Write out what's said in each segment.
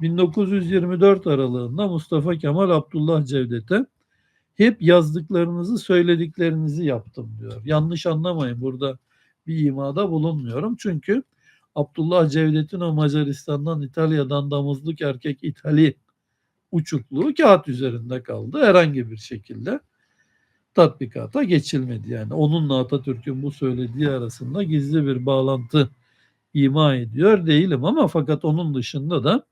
1924 aralığında Mustafa Kemal Abdullah Cevdet'e hep yazdıklarınızı söylediklerinizi yaptım diyor. Yanlış anlamayın burada bir imada bulunmuyorum. Çünkü Abdullah Cevdet'in o Macaristan'dan İtalya'dan damızlık erkek İtali uçukluğu kağıt üzerinde kaldı. Herhangi bir şekilde tatbikata geçilmedi. Yani onunla Atatürk'ün bu söylediği arasında gizli bir bağlantı ima ediyor değilim ama fakat onun dışında da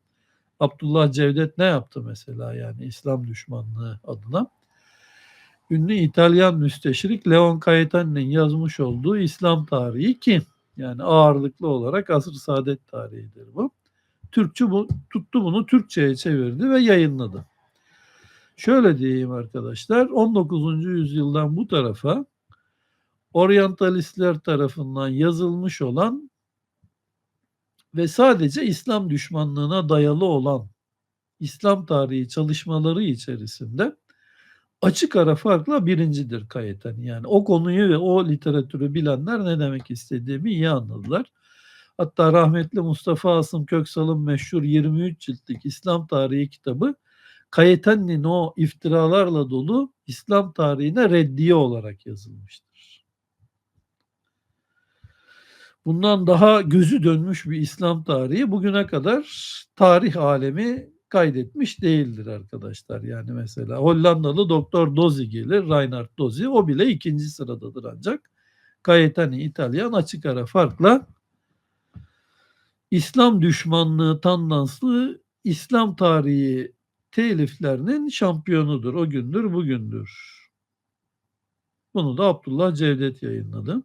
Abdullah Cevdet ne yaptı mesela yani İslam düşmanlığı adına? Ünlü İtalyan müsteşrik Leon Caetani'nin yazmış olduğu İslam tarihi ki yani ağırlıklı olarak asr saadet tarihidir bu. Türkçü bu tuttu bunu Türkçe'ye çevirdi ve yayınladı. Şöyle diyeyim arkadaşlar 19. yüzyıldan bu tarafa oryantalistler tarafından yazılmış olan ve sadece İslam düşmanlığına dayalı olan İslam tarihi çalışmaları içerisinde açık ara farkla birincidir Kayetani. Yani o konuyu ve o literatürü bilenler ne demek istediğimi iyi anladılar. Hatta rahmetli Mustafa Asım Köksal'ın meşhur 23 ciltlik İslam tarihi kitabı Kayetani'nin o iftiralarla dolu İslam tarihine reddiye olarak yazılmıştır. Bundan daha gözü dönmüş bir İslam tarihi bugüne kadar tarih alemi kaydetmiş değildir arkadaşlar. Yani mesela Hollandalı Doktor Dozi gelir, Reinhard Dozi. O bile ikinci sıradadır ancak. Cayetani İtalyan açık ara farkla İslam düşmanlığı tandanslı İslam tarihi teliflerinin şampiyonudur. O gündür bugündür. Bunu da Abdullah Cevdet yayınladı.